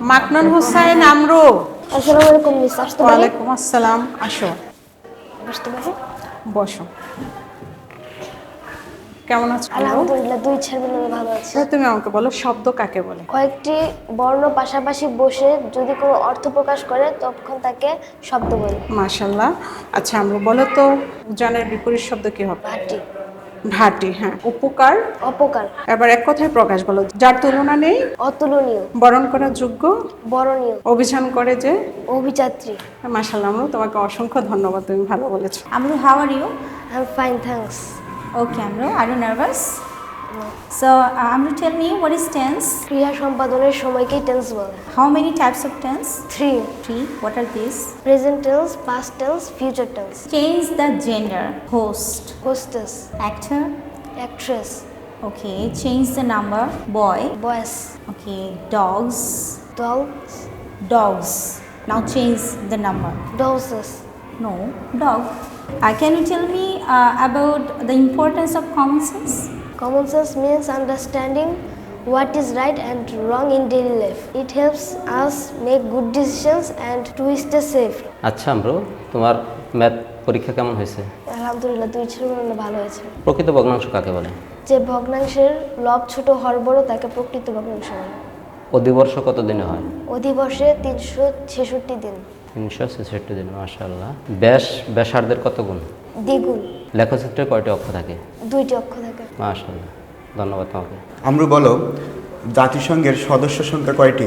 মাকনুন হুসাইন আমরু। আসসালামু আলাইকুম মিস। আসতে পারি ওয়ালাইকুম আসসালাম। আসো। বসতে পারি বসো। কেমন আছো? আলহামদুলিল্লাহ দুই ছেলে মিলে ভালো আছে। এবার তুমি আমাকে বলো শব্দ কাকে বলে? কয়েকটি বর্ণ পাশাপাশি বসে যদি কোনো অর্থ প্রকাশ করে তখন তাকে শব্দ বলে। মাশাল্লাহ। আচ্ছা আমরা বলো তো উজানের বিপরীত শব্দ কি হবে? ভাটি ভাটি হ্যাঁ। উপকার? অপকার। এবার এক কথায় প্রকাশ বলো যার তুলনা নেই অতুলনীয়। বরণ করার যোগ্য বরণীয়। অভিযান করে যে অভিযাত্রী। মাসাল্লাহ আমরু তোমাকে অসংখ্য ধন্যবাদ তুমি ভালো বলেছ। Amru, how are you? I fine thanks okay Amru, R nervous nervous? So, uh, Amru, tell me what is tense? ক্রিয়া সম্পাদনের সময়কেই টেন্স বলে How many types of tense? Three Three. What are these? Present tense past tense future tense Change the gender. Host. Hostess Actor. Actress Okay. Change the number. Boy. Boys Okay. Dogs. Dolls Dogs. Now change the number. Dollses No. Dog. Uh, can you tell me uh, about the importance of common sense? Common sense means understanding what is right and wrong in daily life. It helps us make good decisions and to stay safe. আচ্ছা আমরো তোমার math পরীক্ষা কেমন হয়েছে? আলহামদুলিল্লাহ দুই ছেলে ভালো হয়েছে। প্রকৃত ভগ্নাংশ কাকে বলে? যে ভগ্নাংশের লব ছোট হর বড় তাকে প্রকৃত ভগ্নাংশ বলে। অধিবর্ষ কত দিনে হয়? অধিবর্ষে তিনশো ছেষট্টি দিন। তিনশো ছেষট্টি দিন মাশাল্লাহ ব্যাস ব্যাসার্ধের কত গুণ? দ্বিগুণ। লেখচিত্রে কয়টি অক্ষ থাকে? দুইটি অক্ষ থাকে। মাশাআল্লাহ ধন্যবাদ তোমাকে। আমরা বলো জাতিসংঘের সদস্য সংখ্যা কয়টি?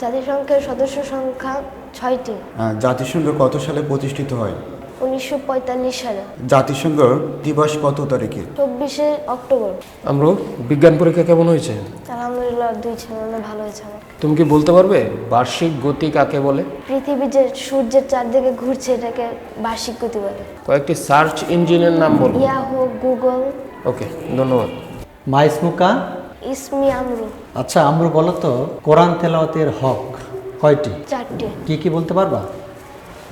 জাতিসংঘের সদস্য সংখ্যা ছয়টি। জাতিসংঘ কত সালে প্রতিষ্ঠিত হয়? উনিশশো পঁয়তাল্লিশ সালে। জাতিসংঘ দিবস কত তারিখে? চব্বিশে অক্টোবর। আমরো বিজ্ঞান পরীক্ষা কেমন হয়েছে? আলহামদুলিল্লাহ দুই ছেলে ভালো হয়েছে আমার। তুমি কি বলতে পারবে? বার্ষিক গতি কাকে বলে? পৃথিবী যে সূর্যের চারদিকে ঘুরছে এটাকে বার্ষিক গতি বলে। কয়েকটি সার্চ ইঞ্জিনের নাম বলো। Yahoo Google. ওকে ধন্যবাদ। মাইসমুকা? ইসমি আমরু। আচ্ছা আমরা বলো তো কোরআন তেলাওয়াতের হক কয়টি? চারটে। কি কি বলতে পারবা?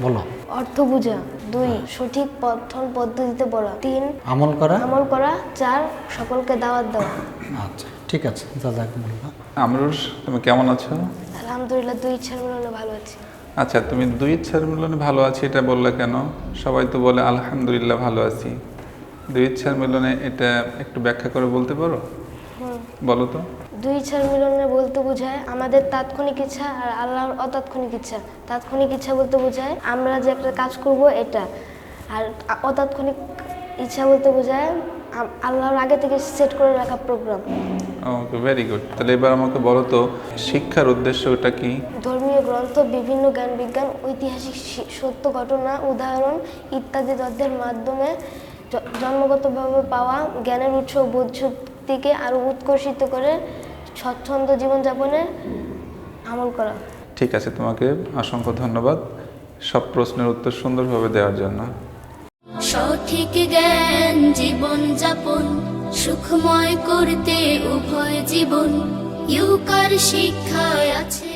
বলো। অর্থ বোঝা দুই সঠিক পঠন পদ্ধতিতে পড়া তিন আমল করা। আমল করা। চার সকলকে দাওয়াত দেওয়া। আচ্ছা ঠিক আছে যা যাক বলবা। আমরুষ তুমি কেমন আছো? আলহামদুলিল্লাহ দুই ইচ্ছার মিলনে ভালো আছি। আচ্ছা তুমি দুই ইচ্ছার মিলনে ভালো আছি এটা বললে কেন? সবাই তো বলে আলহামদুলিল্লাহ ভালো আছি। দুই ইচ্ছার মিলনে এটা একটু ব্যাখ্যা করে বলতে পারো? বলো তো। দুই ইচ্ছার মিলনে বলতে বোঝায় আমাদের তাৎক্ষণিক ইচ্ছা আর আল্লাহর অতাৎক্ষণিক ইচ্ছা। তাৎক্ষণিক ইচ্ছা বলতে বোঝায় আমরা যে একটা কাজ করব এটা। আর অতাৎক্ষণিক ইচ্ছা বলতে বোঝায় আল্লাহর আগে থেকে সেট করে রাখা প্রোগ্রাম ওকে ভেরি গুড তাহলে এবার আমাকে বলো তো শিক্ষার উদ্দেশ্য ওটা কি? ধর্মীয় গ্রন্থ বিভিন্ন জ্ঞান বিজ্ঞান ঐতিহাসিক সত্য ঘটনা উদাহরণ ইত্যাদি তথ্যের মাধ্যমে জন্মগতভাবে পাওয়া জ্ঞানের উৎস বোধ বোধশক্তিকে আরও উৎকর্ষিত করে স্বচ্ছন্দ জীবনযাপনে আমল করা। ঠিক আছে তোমাকে অসংখ্য ধন্যবাদ। সব প্রশ্নের উত্তর সুন্দরভাবে দেওয়ার জন্য। সঠিক জ্ঞান জীবন যাপন সুখময় করতে উভয় জীবন। ইউকার শিক্ষায় আছে।